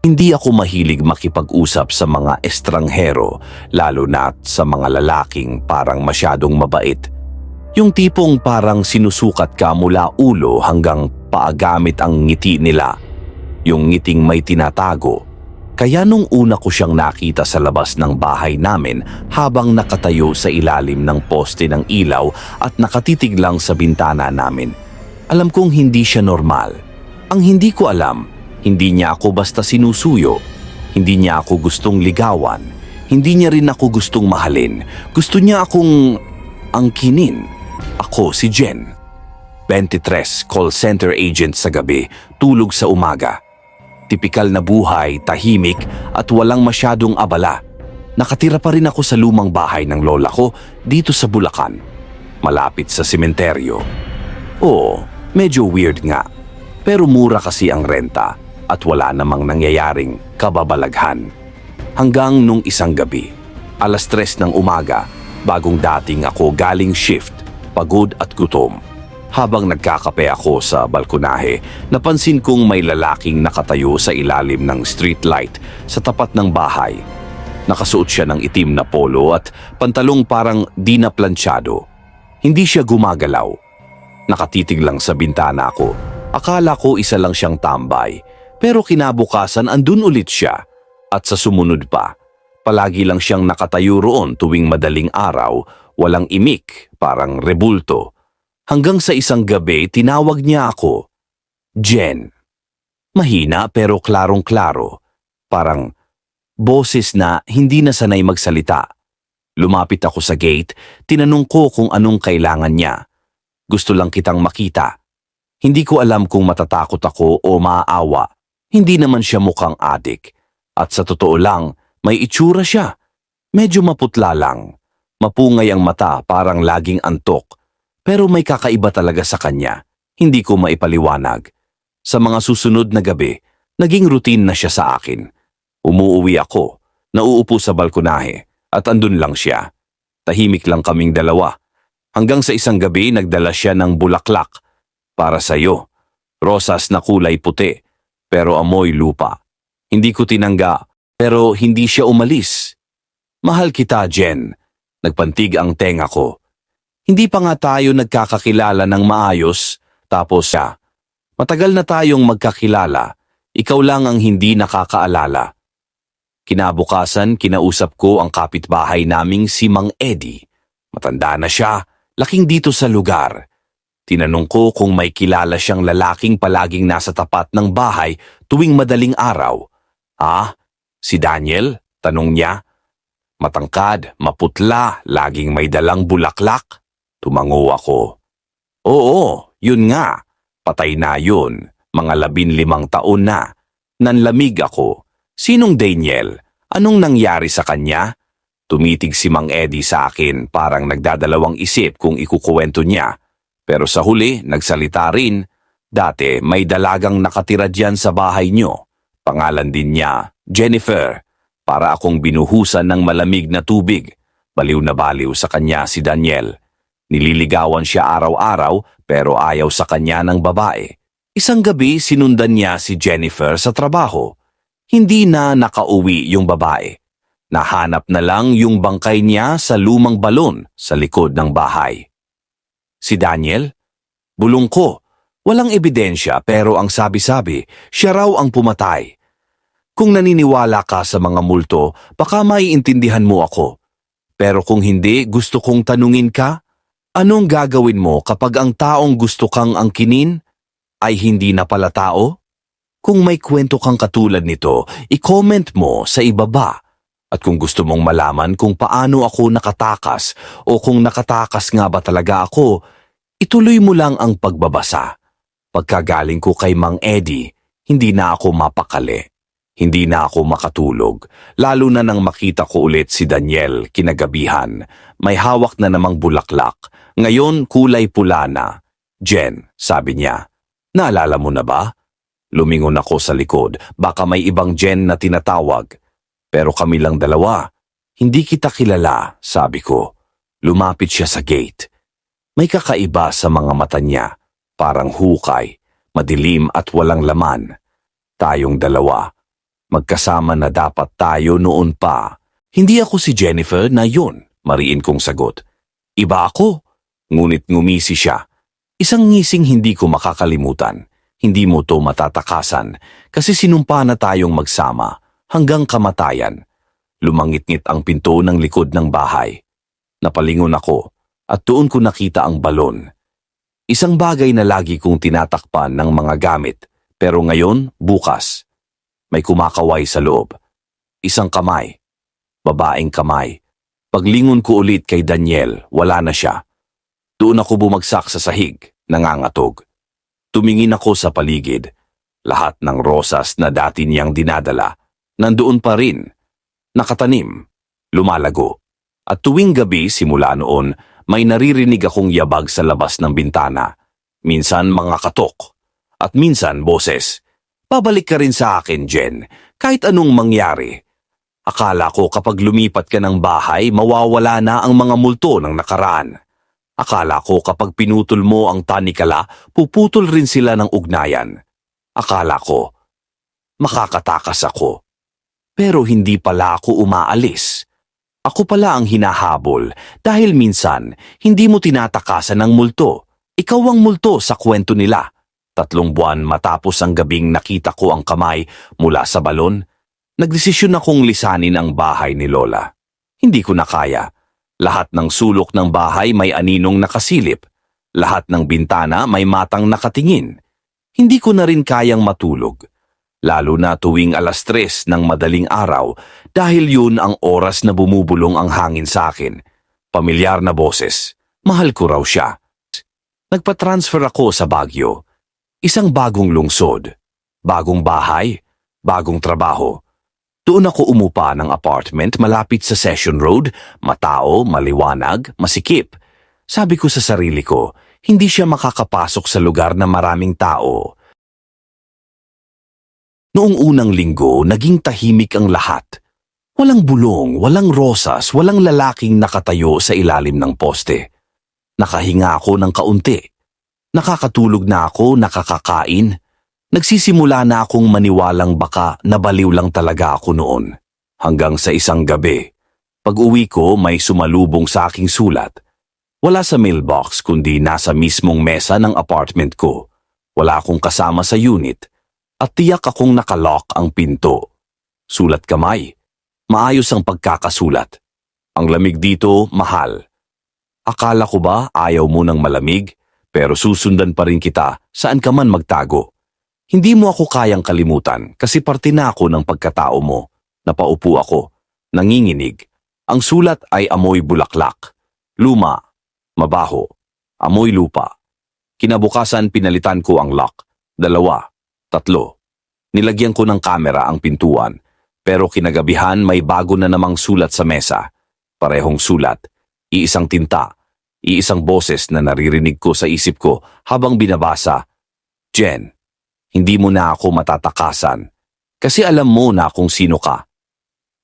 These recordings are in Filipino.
Hindi ako mahilig makipag-usap sa mga estranghero, lalo na sa mga lalaking parang masyadong mabait. Yung tipong parang sinusukat ka mula ulo hanggang paagamit ang ngiti nila. Yung ngiting may tinatago. Kaya nung una ko siyang nakita sa labas ng bahay namin habang nakatayo sa ilalim ng poste ng ilaw at nakatitig lang sa bintana namin, alam kong hindi siya normal. Ang hindi ko alam, hindi niya ako basta sinusuyo. Hindi niya ako gustong ligawan. Hindi niya rin ako gustong mahalin. Gusto niya akong angkinin. Ako si Jen. 23, call center agent sa gabi, tulog sa umaga. Tipikal na buhay, tahimik at walang masyadong abala. Nakatira pa rin ako sa lumang bahay ng lola ko dito sa Bulacan. Malapit sa sementeryo. Oo, medyo weird nga. Pero mura kasi ang renta at wala namang nangyayaring kababalaghan. Hanggang nung isang gabi, alas tres ng umaga, bagong dating ako galing shift, pagod at gutom. Habang nagkakape ako sa balkonahe, napansin kong may lalaking nakatayo sa ilalim ng streetlight sa tapat ng bahay. Nakasuot siya ng itim na polo at pantalong parang di na plansyado. Hindi siya gumagalaw. Nakatitig lang sa bintana ko. Akala ko isa lang siyang tambay. Pero kinabukasan andun ulit siya. At sa sumunod pa, palagi lang siyang nakatayo roon tuwing madaling araw, walang imik, parang rebulto. Hanggang sa isang gabi, tinawag niya ako. Jen. Mahina pero klarong-klaro. Parang boses na hindi na sanay magsalita. Lumapit ako sa gate, tinanong ko kung anong kailangan niya. Gusto lang kitang makita. Hindi ko alam kung matatakot ako o maaawa. Hindi naman siya mukhang adik. At sa totoo lang, may itsura siya. Medyo maputla lang. Mapungay ang mata parang laging antok. Pero may kakaiba talaga sa kanya. Hindi ko maipaliwanag. Sa mga susunod na gabi, naging routine na siya sa akin. Umuuwi ako, nauupo sa balkonahe, at andun lang siya. Tahimik lang kaming dalawa. Hanggang sa isang gabi, nagdala siya ng bulaklak. Para sa'yo. Rosas na kulay puti, pero amoy lupa. Hindi ko tinangga, pero hindi siya umalis. Mahal kita, Jen. Nagpantig ang tenga ko. Hindi pa nga tayo nagkakakilala ng maayos, tapos siya. Matagal na tayong magkakilala, ikaw lang ang hindi nakakaalala. Kinabukasan, kinausap ko ang kapitbahay naming si Mang Eddie. Matanda na siya, laking dito sa lugar. Tinanong ko kung may kilala siyang lalaking palaging nasa tapat ng bahay tuwing madaling araw. Ah, si Daniel? Tanong niya. Matangkad, maputla, laging may dalang bulaklak. Tumango ako. Oo, yun nga. Patay na yun. Mga labin limang taon na. Nanlamig ako. Sinong Daniel? Anong nangyari sa kanya? Tumitig si Mang Eddie sa akin parang nagdadalawang isip kung ikukuwento niya. Pero sa huli, nagsalita rin. Dati may dalagang nakatira diyan sa bahay nyo. Pangalan din niya, Jennifer. Para akong binuhusan ng malamig na tubig. Baliw na baliw sa kanya si Daniel. Nililigawan siya araw-araw pero ayaw sa kanya ng babae. Isang gabi sinundan niya si Jennifer sa trabaho. Hindi na nakauwi yung babae. Nahanap na lang yung bangkay niya sa lumang balon sa likod ng bahay. Si Daniel? Bulong ko. Walang ebidensya pero ang sabi-sabi, siya raw ang pumatay. Kung naniniwala ka sa mga multo, baka maiintindihan mo ako. Pero kung hindi, gusto kong tanungin ka, anong gagawin mo kapag ang taong gusto kang angkinin ay hindi na pala tao? Kung may kwento kang katulad nito, i-comment mo sa ibaba. At kung gusto mong malaman kung paano ako nakatakas o kung nakatakas nga ba talaga ako, ituloy mo lang ang pagbabasa. Pagkagaling ko kay Mang Eddie, hindi na ako mapakali. Hindi na ako makatulog, lalo na nang makita ko ulit si Daniel kinagabihan. May hawak na namang bulaklak. Ngayon kulay pula na. Jen, sabi niya, naalala mo na ba? Lumingon ako sa likod, baka may ibang Jen na tinatawag. Pero kami lang dalawa. Hindi kita kilala, sabi ko. Lumapit siya sa gate. May kakaiba sa mga mata niya, parang hukay, madilim at walang laman. Tayong dalawa. Magkasama na dapat tayo noon pa. Hindi ako si Jennifer na yun, mariin kong sagot. Iba ako. Ngunit ngumisi siya. Isang ngising hindi ko makakalimutan. Hindi mo to matatakasan kasi sinumpa na tayong magsama hanggang kamatayan. Lumangit-ngit ang pinto ng likod ng bahay. Napalingon ako at doon ko nakita ang balon. Isang bagay na lagi kong tinatakpan ng mga gamit pero ngayon, bukas, may kumakaway sa loob. Isang kamay. Babaeng kamay. Paglingon ko ulit kay Daniel, wala na siya. Doon ako bumagsak sa sahig, nangangatog. Tumingin ako sa paligid. Lahat ng rosas na dati niyang dinadala, nandoon pa rin. Nakatanim, lumalago. At tuwing gabi simula noon, may naririnig akong yabag sa labas ng bintana. Minsan mga katok. At minsan boses. Babalik ka rin sa akin, Jen, kahit anong mangyari. Akala ko kapag lumipat ka ng bahay, mawawala na ang mga multo ng nakaraan. Akala ko kapag pinutol mo ang tanikala, puputol rin sila ng ugnayan. Akala ko, makakatakas ako. Pero hindi pala ako umaalis. Ako pala ang hinahabol dahil minsan hindi mo tinatakasan ng multo. Ikaw ang multo sa kwento nila. Tatlong buwan matapos ang gabing nakita ko ang kamay mula sa balon, nagdesisyon akong lisanin ang bahay ni Lola. Hindi ko na kaya. Lahat ng sulok ng bahay may aninong nakasilip. Lahat ng bintana may matang nakatingin. Hindi ko na rin kayang matulog. Lalo na tuwing alas tres ng madaling araw dahil yun ang oras na bumubulong ang hangin sa akin. Pamilyar na boses. Mahal ko raw siya. Nagpa-transfer ako sa Baguio. Isang bagong lungsod. Bagong bahay. Bagong trabaho. Doon ako umupa ng apartment malapit sa Session Road, matao, maliwanag, masikip. Sabi ko sa sarili ko, hindi siya makakapasok sa lugar na maraming tao. Noong unang linggo, naging tahimik ang lahat. Walang bulong, walang rosas, walang lalaking nakatayo sa ilalim ng poste. Nakahinga ako ng kaunti. Nakakatulog na ako, nakakakain. Nagsisimula na akong maniwalang baka nabaliw lang talaga ako noon. Hanggang sa isang gabi. Pag uwi ko, may sumalubong sa aking sulat. Wala sa mailbox kundi nasa mismong mesa ng apartment ko. Wala akong kasama sa unit at tiyak akong nakalock ang pinto. Sulat kamay. Maayos ang pagkakasulat. Ang lamig dito, mahal. Akala ko ba ayaw mo ng malamig, pero susundan pa rin kita saan ka man magtago. Hindi mo ako kayang kalimutan kasi parte na ako ng pagkatao mo. Napaupo ako, nanginginig. Ang sulat ay amoy bulaklak. Luma, mabaho, amoy lupa. Kinabukasan pinalitan ko ang lock. Dalawa, tatlo. Nilagyan ko ng kamera ang pintuan, pero kinagabihan may bago na namang sulat sa mesa. Parehong sulat, iisang tinta, iisang boses na naririnig ko sa isip ko habang binabasa. Jen, hindi mo na ako matatakasan kasi alam mo na kung sino ka.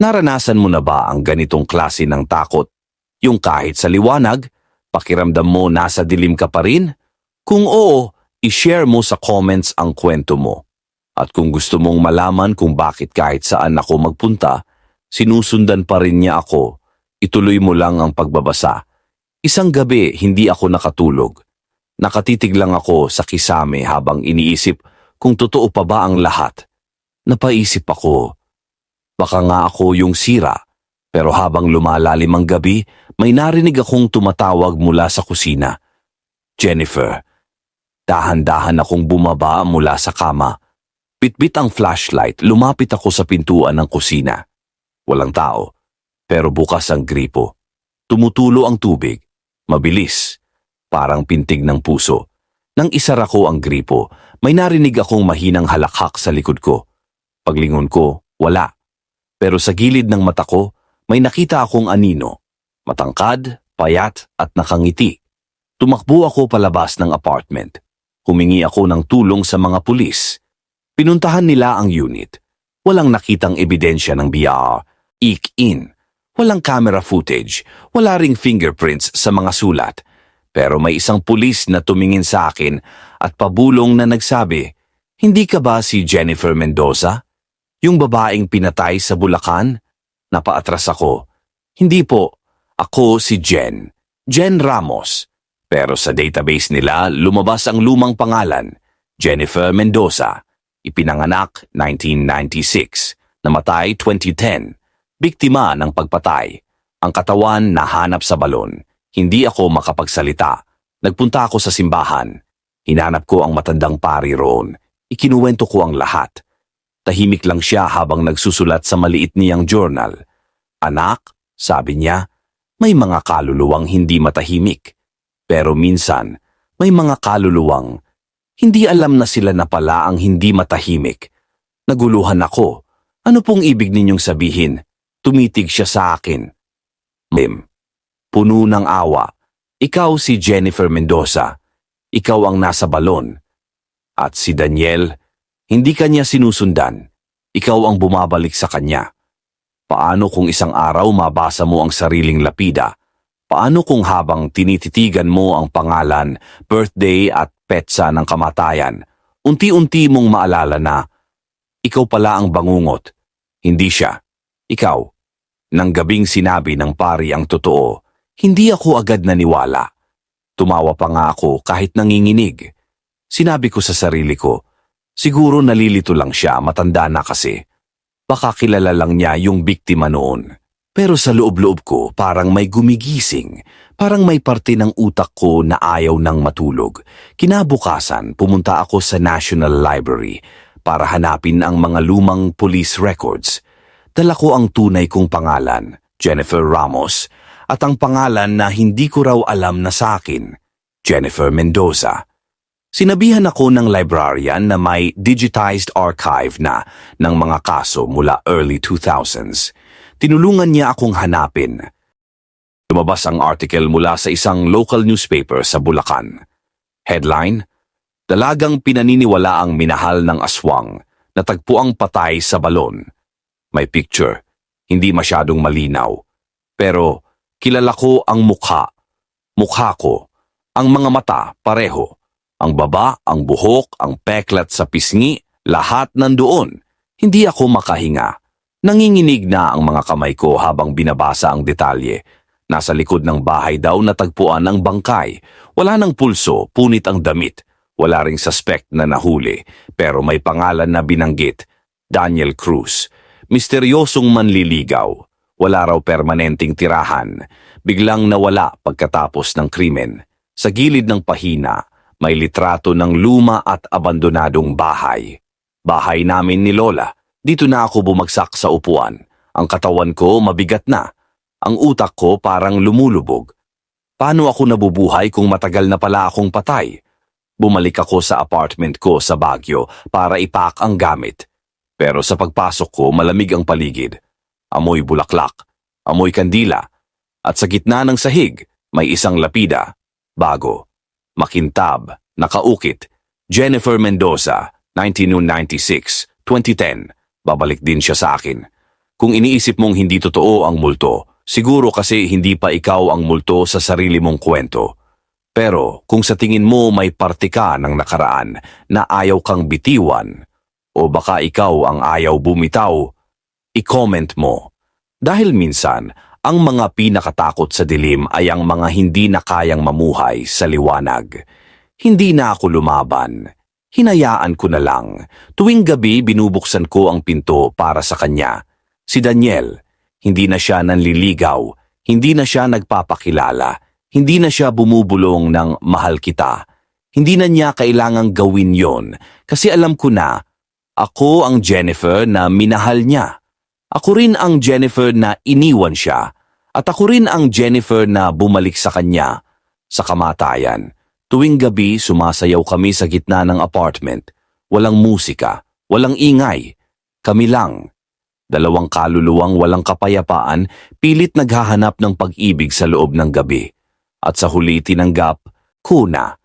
Naranasan mo na ba ang ganitong klase ng takot? Yung kahit sa liwanag, pakiramdam mo nasa dilim ka pa rin? Kung oo, i-share mo sa comments ang kwento mo. At kung gusto mong malaman kung bakit kahit saan ako magpunta, sinusundan pa rin niya ako. Ituloy mo lang ang pagbabasa. Isang gabi, hindi ako nakatulog. Nakatitig lang ako sa kisame habang iniisip kung totoo pa ba ang lahat. Napaisip ako, baka nga ako yung sira. Pero habang lumalalim ang gabi, may narinig akong tumatawag mula sa kusina. Jennifer, dahan-dahan akong bumaba mula sa kama. Bitbit ang flashlight, lumapit ako sa pintuan ng kusina. Walang tao, pero bukas ang gripo. Tumutulo ang tubig. Mabilis, parang pintig ng puso. Nang isara ko ang gripo, may narinig akong mahinang halakhak sa likod ko. Paglingon ko, wala. Pero sa gilid ng mata ko, may nakita akong anino. Matangkad, payat at nakangiti. Tumakbo ako palabas ng apartment. Humingi ako ng tulong sa mga pulis. Pinuntahan nila ang unit. Walang nakitang ebidensya ng BR. Ik-in. Walang camera footage. Wala ring fingerprints sa mga sulat. Pero may isang pulis na tumingin sa akin at pabulong na nagsabi, Hindi ka ba si Jennifer Mendoza? Yung babaeng pinatay sa Bulacan? Napaatras ako. Hindi po. Ako si Jen. Jen Ramos. Pero sa database nila, lumabas ang lumang pangalan. Jennifer Mendoza. Ipinanganak 1996. Namatay 2010. Biktima ng pagpatay. Ang katawan nahanap sa balon. Hindi ako makapagsalita. Nagpunta ako sa simbahan. Hinanap ko ang matandang pari roon. Ikinuwento ko ang lahat. Tahimik lang siya habang nagsusulat sa maliit niyang journal. Anak, sabi niya, may mga kaluluwang hindi matahimik. Pero minsan, may mga kaluluwang hindi alam na sila na pala ang hindi matahimik. Naguluhan ako. Ano pong ibig ninyong sabihin? Tumitig siya sa akin. Mim, puno ng awa. Ikaw si Jennifer Mendoza. Ikaw ang nasa balon. At si Daniel, hindi kanya sinusundan. Ikaw ang bumabalik sa kanya. Paano kung isang araw mabasa mo ang sariling lapida? Paano kung habang tinititigan mo ang pangalan, birthday at petsa ng kamatayan, unti-unti mong maalala na ikaw pala ang bangungot, hindi siya. Ikaw. Nang gabing sinabi ng pari ang totoo, hindi ako agad naniwala. Tumawa pa nga ako kahit nanginginig. Sinabi ko sa sarili ko, siguro nalilito lang siya, matanda na kasi. Baka kilala lang niya yung biktima noon. Pero sa loob-loob ko parang may gumigising, parang may parte ng utak ko na ayaw nang matulog. Kinabukasan, pumunta ako sa National Library para hanapin ang mga lumang police records. Dala ko ang tunay kong pangalan, Jennifer Ramos, at ang pangalan na hindi ko raw alam na sa akin, Jennifer Mendoza. Sinabihan ako ng librarian na may digitized archive na ng mga kaso mula early 2000s. Tinulungan niya akong hanapin. Lumabas ang article mula sa isang local newspaper sa Bulacan. Headline, Dalagang pinaniniwala ang minahal ng aswang, natagpo ang patay sa balon. May picture, hindi masyadong malinaw. Pero kilala ko ang mukha. Mukha ko. Ang mga mata, pareho. Ang baba, ang buhok, ang peklat sa pisngi, lahat nandoon. Hindi ako makahinga. Nanginginig na ang mga kamay ko habang binabasa ang detalye. Nasa likod ng bahay daw natagpuan ang bangkay. Wala ng pulso, punit ang damit. Wala ring suspect na nahuli, pero may pangalan na binanggit, Daniel Cruz. Misteryosong manliligaw. Wala raw permanenteng tirahan. Biglang nawala pagkatapos ng krimen. Sa gilid ng pahina, may litrato ng luma at abandonadong bahay. Bahay namin ni Lola. Dito na ako bumagsak sa upuan. Ang katawan ko mabigat na. Ang utak ko parang lumulubog. Paano ako nabubuhay kung matagal na pala akong patay? Bumalik ako sa apartment ko sa Baguio para ipak ang gamit. Pero sa pagpasok ko malamig ang paligid. Amoy bulaklak, amoy kandila, at sa gitna ng sahig may isang lapida, bago, makintab, nakaukit, Jennifer Mendoza, 1996, 2010. Babalik din siya sa akin. Kung iniisip mong hindi totoo ang multo, siguro kasi hindi pa ikaw ang multo sa sarili mong kwento. Pero kung sa tingin mo may parte ka ng nakaraan na ayaw kang bitiwan, o baka ikaw ang ayaw bumitaw, i-comment mo. Dahil minsan, ang mga pinakatakot sa dilim ay ang mga hindi na kayang mamuhay sa liwanag. Hindi na ako lumaban. Hinayaan ko na lang. Tuwing gabi binubuksan ko ang pinto para sa kanya. Si Daniel, hindi na siya nanliligaw, hindi na siya nagpapakilala, hindi na siya bumubulong ng mahal kita. Hindi na niya kailangang gawin yon kasi alam ko na ako ang Jennifer na minahal niya. Ako rin ang Jennifer na iniwan siya. At ako rin ang Jennifer na bumalik sa kanya sa kamatayan. Tuwing gabi sumasayaw kami sa gitna ng apartment. Walang musika, walang ingay. Kami lang. Dalawang kaluluwang walang kapayapaan, pilit naghahanap ng pag-ibig sa loob ng gabi. At sa huli tinanggap, kuna.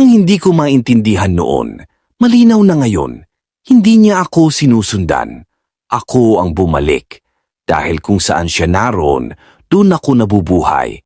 Ang hindi ko maintindihan noon, malinaw na ngayon. Hindi niya ako sinusundan. Ako ang bumalik. Dahil kung saan siya naroon, doon ako nabubuhay.